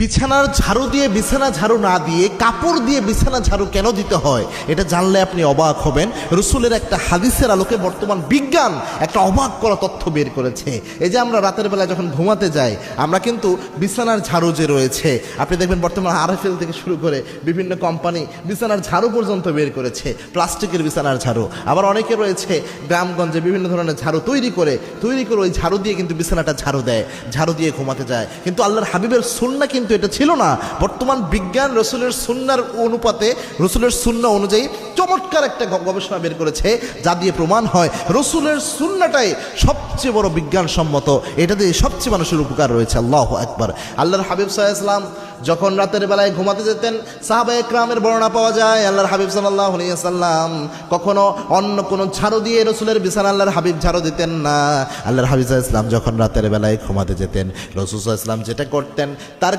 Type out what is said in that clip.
বিছানার ঝাড়ু দিয়ে, বিছানা ঝাড়ু না দিয়ে, কাপড় দিয়ে বিছানা ঝাড়ু কেন দিতে হয়? এটা জানলে আপনি অবাক হবেন। রসুলের একটা হাদিসের আলোকে বর্তমান বিজ্ঞান একটা অবাক করা তথ্য বের করেছে। এই যে আমরা রাতের বেলায় যখন ঘুমাতে যাই, আমরা কিন্তু বিছানার ঝাড়ু যে রয়েছে, আপনি দেখবেন বর্তমান আরএফএল থেকে শুরু করে বিভিন্ন কোম্পানি বিছানার ঝাড়ু পর্যন্ত বের করেছে, প্লাস্টিকের বিছানার ঝাড়ু। আবার অনেকে রয়েছে গ্রামগঞ্জে বিভিন্ন ধরনের ঝাড়ু তৈরি করে তৈরি করে ওই ঝাড়ু দিয়ে কিন্তু বিছানাটা ঝাড়ু দেয়, ঝাড়ু দিয়ে ঘুমাতে যায়। কিন্তু আল্লাহর হাবিবের সুন্না কিন্তু এটা ছিল না। বর্তমান বিজ্ঞান রসুলের সুন্নার অনুপাতে, রসুলের সুন্না অনুযায়ী চমৎকার একটা গবেষণা বের করেছে, যা দিয়ে প্রমাণ হয় রসুলের সুন্নাটাই সবচেয়ে বড় বিজ্ঞানসম্মত। এটা দিয়ে সবচেয়ে মানুষের উপকার রয়েছে, আল্লাহ একবার আল্লাহর হাবিব সাহা ইসলাম যখন রাতের বেলায় ঘুমাতে যেতেন, সাহাবা একরামের বর্ণনা পাওয়া যায়, আল্লাহর হাবিব সাল্লাহ সাল্লাম কখনো অন্য কোনো ঝাড়ু দিয়ে রসুলের বিছানা আল্লাহর হাবিব ঝাড়ু দিতেন না। আল্লাহর হাবিব ইসলাম যখন রাতের বেলায় ঘুমাতে যেতেন, রসুল ইসলাম যেটা করতেন, তার